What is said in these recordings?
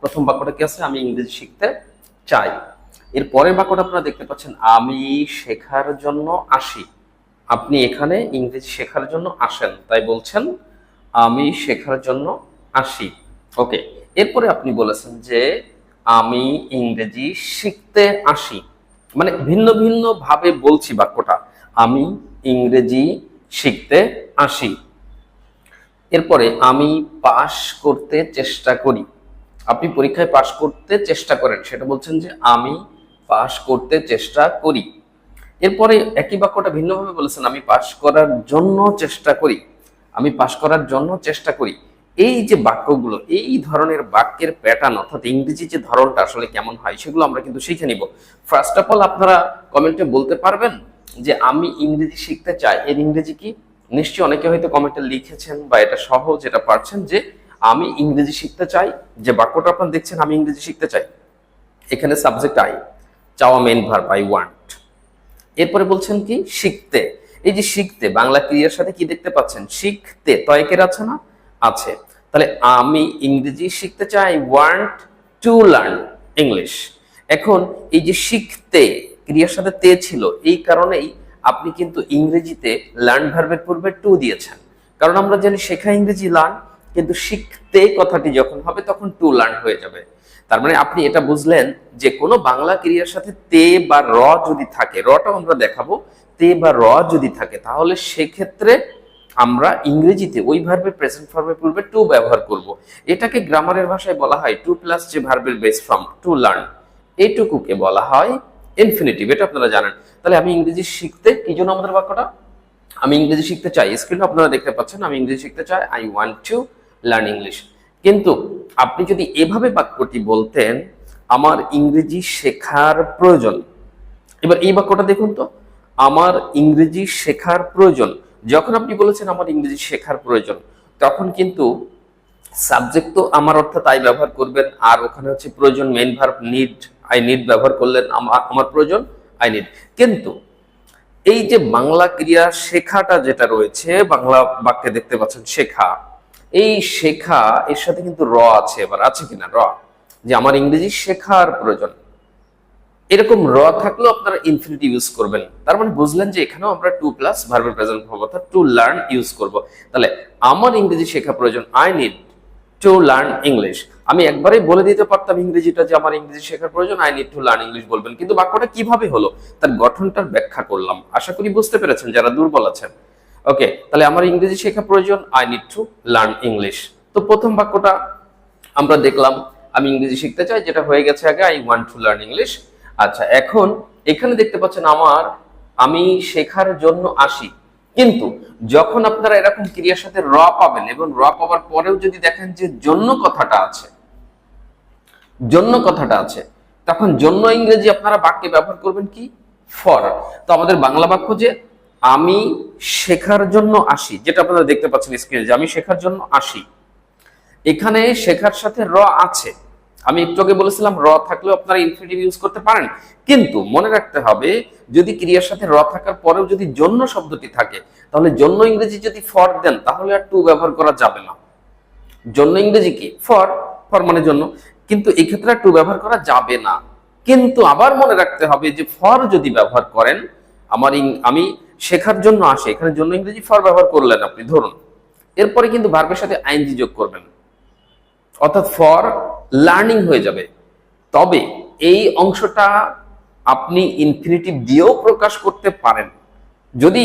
প্রথম বাক্যটা কি আছে? আমি ইংরেজি শিখতে চাই। এর পরের বাক্যটা আপনারা দেখতে পাচ্ছেন, আমি শেখার জন্য আসি। আপনি এখানে ইংরেজি শেখার জন্য আসেন, তাই বলছেন, আমি শেখার জন্য আসি। ওকে, এরপরে আপনি বলেছেন যে, আমি ইংরেজি শিখতে আসি। মানে ভিন্ন ভিন্ন ভাবে বলছি বাক্যটা, আমি ইংরেজি শিখতে আসি। এরপরে, আমি পাশ করতে চেষ্টা করি। আপনি পরীক্ষায় পাশ করতে চেষ্টা করেন, সেটা বলছেন যে আমি পাশ করতে চেষ্টা করি। এরপরে একই বাক্যটা ভিন্নভাবে বলেছেন, আমি পাশ করার জন্য চেষ্টা করি, আমি পাশ করার জন্য চেষ্টা করি। এই যে বাক্যগুলো, এই ধরনের বাক্যের প্যাটার্ন অর্থাৎ ইংরেজি যে ধরনটা আসলে কেমন হয়, সেগুলো আমরা কিন্তু শিখে নিব। ফার্স্ট অফ অল আপনারা কমেন্টে বলতে পারবেন যে আমি ইংরেজি শিখতে চাই। এর ইংরেজি কি? নিশ্চয়ই অনেকে হয়তো কমেন্টে লিখেছেন বা এটা সহজ, এটা পারছেন যে আমি ইংরেজি শিখতে চাই, যে বাক্যটা আপনারা দেখছেন, আমি ইংরেজি শিখতে চাই। এখানে সাবজেক্ট আই চাওয়া মেন ভার্ব আই ওয়ান্ট এরপরে বলছেন কি, শিখতে। এই যে শিখতে, বাংলা ক্রিয়ার সাথে কি দেখতে পাচ্ছেন? শিখতে তয়কের আছে না আছে। তাহলে আমি ইংরেজি শিখতে চাই ওয়ান্ট টু লার্ন ইংলিশ এখন এই যে শিখতে, ক্রিয়ার সাথে তে ছিল, এই কারণেই আপনি কিন্তু ইংরেজিতে লার্ন ভার্বের পূর্বে টু দিয়েছেন। কারণ আমরা জানি শেখা ইংরেজি লার্ন কিন্তু শিখতে কথাটি যখন হবে, তখন টু লার্ন হয়ে যাবে। তার মানে আপনি এটা বুঝলেন যে কোনো বাংলা ক্রিয়ার সাথে তে বা র যদি থাকে, রটাও আমরা দেখাবো, তে বা র যদি থাকে, তাহলে সেক্ষেত্রে আমরা ইংরেজিতে ওই ভার্বের প্রেজেন্ট ফর্মের পূর্বে টু ব্যবহার করব। এটাকে গ্রামারের ভাষায় বলা হয় টু প্লাস যে ভার্বের বেস ফর্ম টু লার্ন এইটুকুকে বলা হয় ইনফিনিটিভ এটা আপনারা জানেন। তাহলে আমি ইংরেজি শিখতে, কি জন্য আমাদের বাক্যটা? আমি ইংরেজি শিখতে চাই। স্ক্রিনে আপনারা দেখতে পাচ্ছেন, আমি ইংরেজি শিখতে চাই I want to learn English কিন্তু আপনি যদি এভাবে বাক্যটি বলতেন, আমার ইংরেজি শেখার প্রয়োজন। এবার এই বাক্যটা দেখুন তো। আমার ইংরেজি শেখার প্রয়োজন। যখন আপনি বলেছেন আমার ইংরেজি শেখার প্রয়োজন, তখন কিন্তু সাবজেক্ট তো আমার অর্থাৎ আই ব্যবহার করবেন, আর ওখানে হচ্ছে প্রয়োজন main verb need I need ব্যবহার করলেন আমার আমার প্রয়োজন আই নিড কিন্তু এই যে বাংলা ক্রিয়া শেখাটা যেটা রয়েছে, বাংলা বাক্যে দেখতে পাচ্ছেন শেখা এই শেখা এর সাথে কিন্তু র আছে এবার, আছে কিনা র? যে আমার ইংরেজি শেখার প্রয়োজন। এরকম র থাকলেও আপনারা ইনফিনিটি ইউজ করবেন। তার মানে বুঝলেন যে এখানেও আমরা টু প্লাস ভার্বের প্রেজেন্ট হব অর্থাৎ টু লার্ন ইউজ করব। তাহলে আমার ইংরেজি শেখা প্রয়োজন I need to learn English আমি একবারেই বলে দিতে পারতাম ইংরেজিটা যে আমার ইংরেজি শেখার প্রয়োজন I need to learn English বলবেন। কিন্তু বাক্যটা কীভাবে হলো? তার গঠনটার ব্যাখ্যা করলাম। আশা করি বুঝতে পেরেছেন, যারা দুর্বল আছেন। ওকে তাহলে আমার ইংরেজি শেখা প্রয়োজন I need to learn English তো প্রথম বাক্যটা আমরা দেখলাম, আমি ইংরেজি শিখতে চাই, যেটা হয়ে গেছে আগে I want to learn English আচ্ছা এখন এখানে দেখতে পাচ্ছেন আমার, আমি শেখার জন্য আসি। কিন্তু যখন আপনারা এরকম ক্রিয়ার সাথে র পাবেন, এবং র পাওয়ার পরেও যদি দেখেন যে জন্য কথাটা আছে, জন্য কথাটা আছে, তখন জন্য ইংরেজি আপনারা বাক্যে ব্যবহার করবেন কি? ফর তো আমাদের বাংলা বাক্য যে আমি শেখার জন্য আসি, যেটা আপনারা দেখতে পাচ্ছেন স্ক্রিনে যে আমি শেখার জন্য আসি। এখানে শেখার সাথে র আছে। আমি একটু আগে বলেছিলাম, র থাকলেও আপনারা ইনফিনিটিভ ইউজ করতে পারেন। কিন্তু মনে রাখতে হবে, যদি ক্রিয়ার সাথে র থাকার পরেও যদি জন্য শব্দটি থাকে, তাহলে জন্য ইংরেজি যদি ফর দেন, তাহলে আর টু ব্যবহার করা যাবে না। জন্য ইংরেজি কি? ফর ফর মানে জন্য। কিন্তু এই ক্ষেত্রে টু ব্যবহার করা যাবে না। কিন্তু আবার মনে রাখতে হবে যে ফর যদি ব্যবহার করেন, আমার আমি শেখার জন্য আসে, এখানে জন্য ইংরেজি ফর ব্যবহার করলেন আপনি, ধরুন। এরপরে কিন্তু ভার্বের সাথে আইনজি যোগ করবেন। অর্থাৎ ফর লার্নিং হয়ে যাবে। তবে এই অংশটা আপনি ইনফিনিটিভ দিয়েও প্রকাশ করতে পারেন। যদি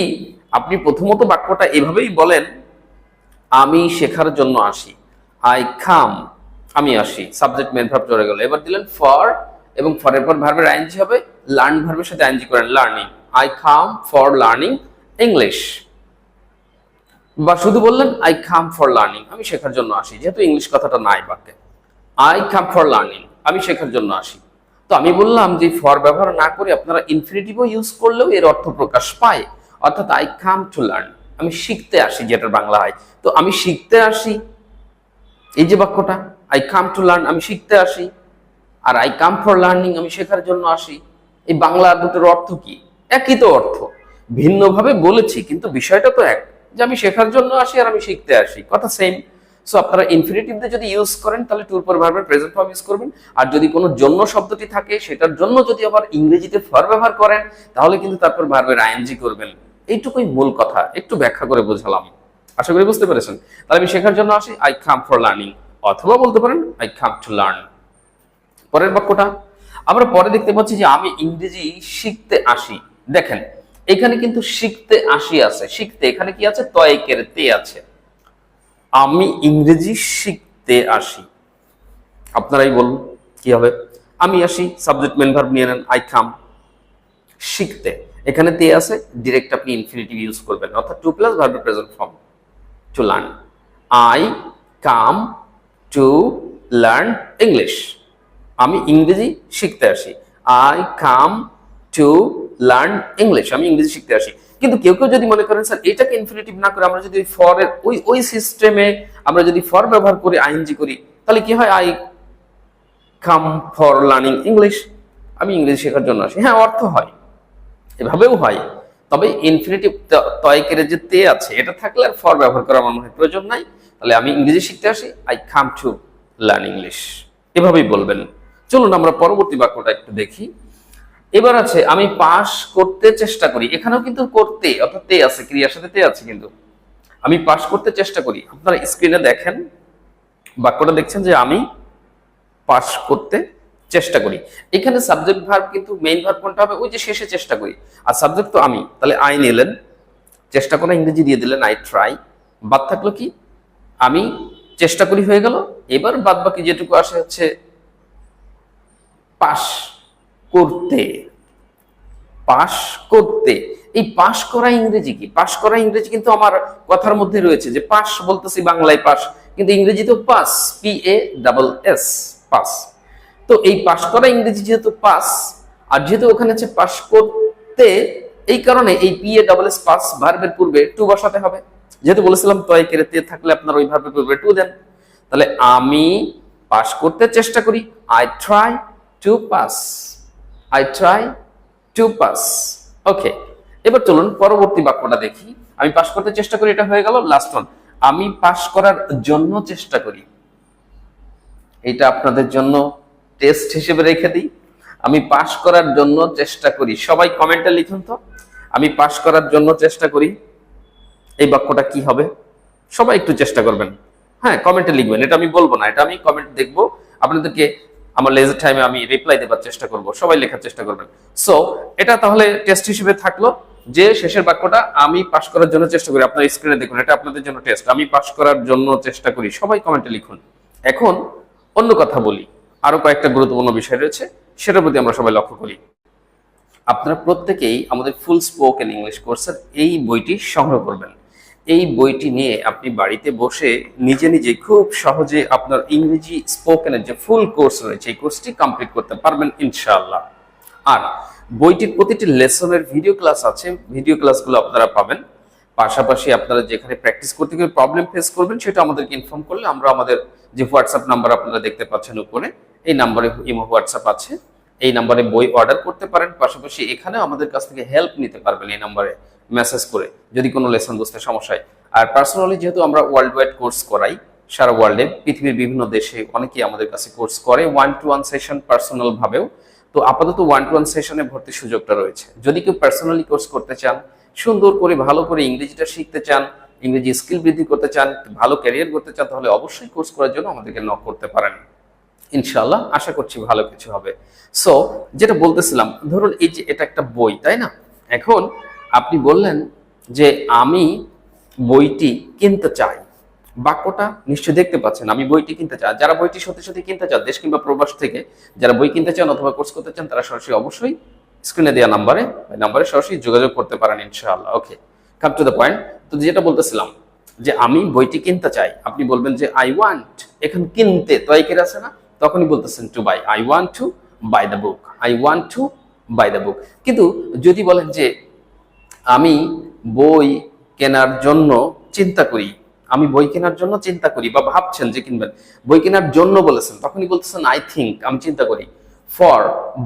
আপনি প্রথমত বাক্যটা এভাবেই বলেন, আমি শেখার জন্য আসি। আই খাম আমি আসি। সাবজেক্ট মেন ভার্ব চলে গেল। এবার দিলেন ফর, এবং ফরের পর ভার্বের আইনজি হবে, লার্ন ভার্বের সাথে আইনজি করেন, learning. I come for learning English বা শুধু বললেন আই কাম ফর লার্নিং আমি শেখার জন্য আসি, যেহেতু ইংলিশ কথাটা নাই বাক্যে। আই কাম ফর লার্নিং আমি শেখার জন্য আসি। তো আমি বললাম যে ফর ব্যবহার না করে আপনারা ইনফিনিটিভও ইউজ করলেও এর অর্থ প্রকাশ পায়। অর্থাৎ আই কাম টু লার্ন আমি শিখতে আসি যেটার বাংলা হয়। তো আমি শিখতে আসি। এই যে বাক্যটা আই কাম টু লার্ন আমি শিখতে আসি। আর আই কাম ফর লার্নিং আমি শেখার জন্য আসি। এই বাংলা দুটোর অর্থ কি? একই তো অর্থ। ভিন্নভাবে বলেছি, কিন্তু বিষয়টা তো এক, যে আমি শেখার জন্য আসি আর আমি শিখতে আসি। কথা সেম সো আপনারা ইনফিনিটিভ দিয়ে যদি ইউজ করেন, তাহলে টুর পর ভার্বের প্রেজেন্ট ফর্ম ইউজ করবেন। আর যদি কোনো জন্য শব্দটি থাকে, সেটার জন্য যদি আবার ইংরেজিতে ফর ব্যবহার করেন, তাহলে কিন্তু তারপর ভার্বের আইএনজি করবেন। এইটুকুই মূল কথা। একটু ব্যাখ্যা করে বোঝালাম। আশা করি বুঝতে পেরেছেন। তাহলে আমি শেখার জন্য আসি। আই কাম ফর লার্নিং অথবা বলতে পারেন আই কাম টু লার্ন পরের বাক্যটা, আমরা পরে দেখতে পাচ্ছি যে আমি ইংরেজি শিখতে আসি। দেখেন, এখানে কিন্তু শিখতে আসি আছে। শিখতে এখানে কি আছে? তয়েকের তে আছে। আমি ইংরেজি শিখতে আসি। আপনারাই বলুন, কি হবে? আমি আসি সাবজেক্ট মেন ভার্ব নিয়ে নেন আই কাম শিখতে। এখানে তে আছে ডিরেক্ট আপনি ইনফিনিটিভ ইউজ করবেন, অর্থাৎ টু প্লাস ভার্বের present form to learn I come to learn English আমি ইংরেজি শিখতে আসি। I come to learn English আমি ইংরেজি শিখতে আসি। কিন্তু কেউ কেউ যদি মনে করেন, স্যার, এটাকে ইনফিনিটিভ না করে আমরা যদি ফর এর ওই ওই সিস্টেমে আমরা যদি ফর ব্যবহার করি আইএনজি করি, তাহলে কি হয়? I come for learning English আমি ইংরেজি শেখার জন্য আসি। হ্যাঁ অর্থ হয়। এভাবেও হয়। তবে ইনফিনিটিভ তয়কের যে তে আছে, এটা থাকলে আর ফর ব্যবহার করার আমার মনে প্রয়োজন নাই। তাহলে আমি ইংরেজি শিখতে আসি I come to learn English এভাবেই বলবেন। চলুন আমরা পরবর্তী বাক্যটা একটু দেখি। এবার আছে, আমি পাস করতে চেষ্টা করি। এখানেও কিন্তু করতে, অর্থাৎ তে আছে, ক্রিয়ার সাথে তে আছে কিন্তু। আমি পাস করতে চেষ্টা করি। আপনারা স্ক্রিনে দেখেন, বাক্যটা দেখছেন যে আমি পাস করতে চেষ্টা করি। এখানে সাবজেক্ট ভার্ব কিন্তু মেইন ভার্ব কোনটা হবে? ওই যে শেষে চেষ্টা করি। আর সাবজেক্ট তো আমি। তাহলে আই নিলেন। চেষ্টা করে ইংরেজি দিয়ে দিলেন আই ট্রাই বাদ থাকল কি? আমি চেষ্টা করি হয়ে গেল। এবার বাদ বাকি যেটুকু আসে হচ্ছে পাস করতে পাস করতে। এই পাস করা ইংরেজি কি? পাস করা ইংরেজি কিন্তু আমার কথার মধ্যে রয়েছে যে পাস বলতেছি বাংলায় পাস কিন্তু ইংরেজিতেও pass P A double S pass. তো এই পাস করা ইংরেজি যেহেতু পাস, আর যেহেতু ওখানে আছে পাস করতে, এই কারণে এই P A double S pass ভার্বের পূর্বে টু বসাতে হবে। যেহেতু বলেছিলাম তয় কেড়ে তে থাকলে আপনার ওই ভার্বের পূর্বে টু দেন। তাহলে আমি পাস করতে চেষ্টা করি I try to pass I try to pass okay এবার চলুন পরবর্তী বাক্যটা দেখি। আমি পাস করতে চেষ্টা করি, এটা হয়ে গেল লাস্ট ওয়ান আমি পাস করার জন্য চেষ্টা করি। এটা আপনাদের জন্য টেস্ট হিসেবে রেখে দিই। আমি পাস করার জন্য চেষ্টা করি। সবাই কমেন্টে লিখুন তো। আমি পাস করার জন্য চেষ্টা করি। এই বাক্যটা কি হবে? সবাই একটু চেষ্টা করবেন। হ্যাঁ কমেন্টে লিখবেন। এটা আমি বলব না। এটা আমি কমেন্ট দেখব। আপনাদেরকে আমার লেজার টাইমে আমি রিপ্লাই দেবার চেষ্টা করব, সবাই লেখার চেষ্টা করবেন। সো এটা তাহলে টেস্ট হিসেবে থাকল যে শেষের বাক্যটা আমি পাশ করার জন্য চেষ্টা করি। আপনার স্ক্রিনে দেখুন, এটা আপনাদের জন্য টেস্ট আমি পাশ করার জন্য চেষ্টা করি, সবাই কমেন্টে লিখুন। এখন অন্য কথা বলি। আরও কয়েকটা গুরুত্বপূর্ণ বিষয় রয়েছে, সেটার প্রতি আমরা সবাই লক্ষ্য করি। আপনারা প্রত্যেকেই আমাদের ফুল স্পোকেন ইংলিশ কোর্সের এই বইটি সংগ্রহ করবেন। এই বইটি নিয়ে আপনি বাড়িতে বসে নিজে নিজে খুব সহজে আপনার ইংরেজি স্পোকেনের যে ফুল কোর্স রয়েছে, এই কোর্সটি কমপ্লিট করতে পারবেন ইনশাআল্লাহ। আর বইটির প্রতিটি লেসনের ভিডিও ক্লাস আছে ভিডিও ক্লাসগুলো আপনারা পাবেন। পাশাপাশি আপনারা যেখানে প্র্যাকটিস করতে গিয়ে প্রবলেম ফেস করবেন, সেটা আমাদেরকে ইনফর্ম করলে আমরা আমাদের যে হোয়াটসঅ্যাপ নাম্বার আপনারা দেখতে পাচ্ছেন উপরে, এই নাম্বারে ইমো হোয়াটসঅ্যাপ আছে। এই নাম্বারে বই অর্ডার করতে পারেন, পাশাপাশি এখানেও আমাদের কাছ থেকে হেল্প নিতে পারবেন এই নাম্বারে মেসেজ করে যদি কোনো লেসন বুঝতে সমস্যা হয়। আর পার্সোনালি যেহেতু আমরা ওয়ার্ল্ড ওয়াইড কোর্স করাই, সারা ওয়ার্ল্ডে পৃথিবীর বিভিন্ন দেশে অনেকেই আমাদের কাছে কোর্স করে one to one session personal ভাবেও। তো আপাতত ওয়ান টু ওয়ান সেশনে ভর্তির সুযোগটা রয়েছে। যদি কেউ পার্সোনালি কোর্স করতে চান, সুন্দর করে, ভালো করে ইংরেজিটা শিখতে চান, ইংরেজি স্কিল বৃদ্ধি করতে চান, ভালো ক্যারিয়ার করতে চান, তাহলে অবশ্যই কোর্স করার জন্য আমাদেরকে নক করতে পারেন। ইনশাল্লাহ আশা করছি ভালো কিছু হবে। সো যেটা বলতেছিলাম, ধরুন এই যে এটা একটা বই, তাই না? এখন আপনি বললেন যে আমি বইটি কিনতে চাই। বাক্যটা নিশ্চয়ই দেখতে পাচ্ছেন, আমি বইটি কিনতে চাই। যারা বইটি সত্যি সত্যি কিনতে চান, দেশ কিংবা প্রবাস থেকে যারা বই কিনতে চান অথবা কোর্স করতে চান, তারা সরাসরি অবশ্যই স্ক্রিনে দেওয়া নাম্বারে নাম্বারে সরাসরি যোগাযোগ করতে পারেন ইনশাআল্লাহ। Okay come to the point তো যেটা বলতেছিলাম যে আমি বইটি কিনতে চাই, আপনি বলবেন যে আই ওয়ান্ট এখন কিনতে তয়কের আছে না? তখনই বলতেছেন to buy I want to buy the book I want to buy the book কিন্তু যদি বলেন যে আমি বই কেনার জন্য চিন্তা করি। আমি বই কেনার জন্য চিন্তা করি বা ভাবছেন যে কিনবেন। বই কেনার জন্য বলেছেন, তখনই বলতেছেন আই থিঙ্ক আমি চিন্তা করি। ফর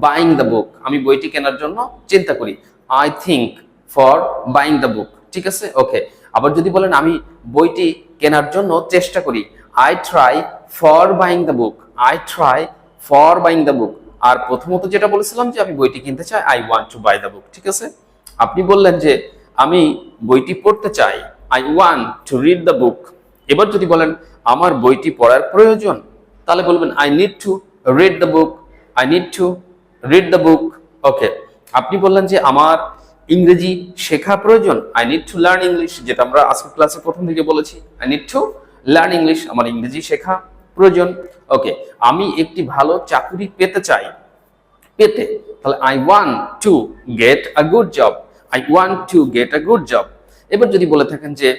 বাইং দ্য বুক আমি বইটি কেনার জন্য চিন্তা করি। I think for buying the book ঠিক আছে? ওকে। আবার যদি বলেন, আমি বইটি কেনার জন্য চেষ্টা করি। I try for buying the book I try for buying the book আর প্রথমত যেটা বলেছিলাম যে, আমি বইটি কিনতে চাই I want to buy the book ঠিক আছে? আপনি বললেন যে আমি বইটি পড়তে চাই। I want to read the book এবার যদি বলেন, আমার বইটি পড়ার প্রয়োজন? তাহলে বলবেন I need to read the book I need to read the book okay আপনি বললেন যে আমার ইংরেজি শেখা প্রয়োজন। I need to learn English যেটা আমরা আজকের ক্লাসে প্রথম দিকে বলেছি। I need to learn English আমার ইংরেজি শেখা প্রয়োজন। ওকে আমি একটি ভালো চাকরি পেতে চাই। পেতে। তাহলে I want to get a good job I want to get a good job এবার যদি বলে থাকেন যে,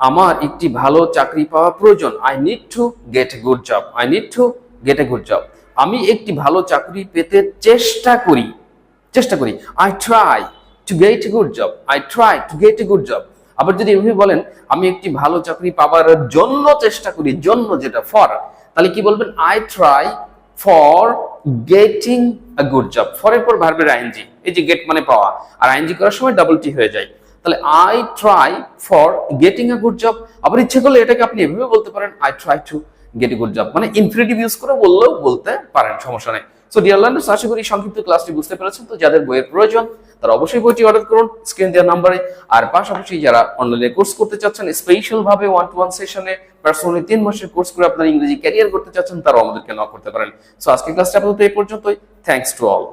আমার একটি ভালো চাকরি পাওয়া প্রয়োজন I need to get a good job I need to get a good job আমি একটি ভালো চাকরি পেতে চেষ্টা করি চেষ্টা করি। I try to get a good job I try to get a good job আবার যদি এভাবে বলেন, আমি একটি ভালো চাকরি পাওয়ার জন্য চেষ্টা করি, জন্য যেটা ফর তাহলে কি বলবেন? I try for getting a good job ফরের পর ভার্বের আইনজি এই যে গেট মানে পাওয়া, আর আইনজি করার সময় ডাবল টি হয়ে যায়। তাহলে I try for getting a good job আবার ইচ্ছে করলে এটাকে আপনি এভাবে বলতে পারেন I try to get a good job মানে ইনফিনিটিভ ইউজ করে বললেও বলতে পারেন, সমস্যা নেই। সো ডিয়ার লার্নার্স আশা করি সংক্ষিপ্ত ক্লাসটি বুঝতে পেরেছেন। তো যাদের বইয়ের প্রয়োজন, তারা অবশ্যই বইটি অর্ডার করুন স্ক্রিন দেওয়ার নাম্বারে আর পাশাপাশি যারা অনলাইনে কোর্স করতে চাচ্ছেন স্পেশাল ভাবে ওয়ান টু ওয়ান সেশনে পার্সোনালি তিন মাসের কোর্স করে আপনার ইংরেজি ক্যারিয়ার করতে চাচ্ছেন, তারাও আমাদেরকে নক করতে পারেন। সো আজকে ক্লাসটা আপাতত এই পর্যন্তই। Thanks to all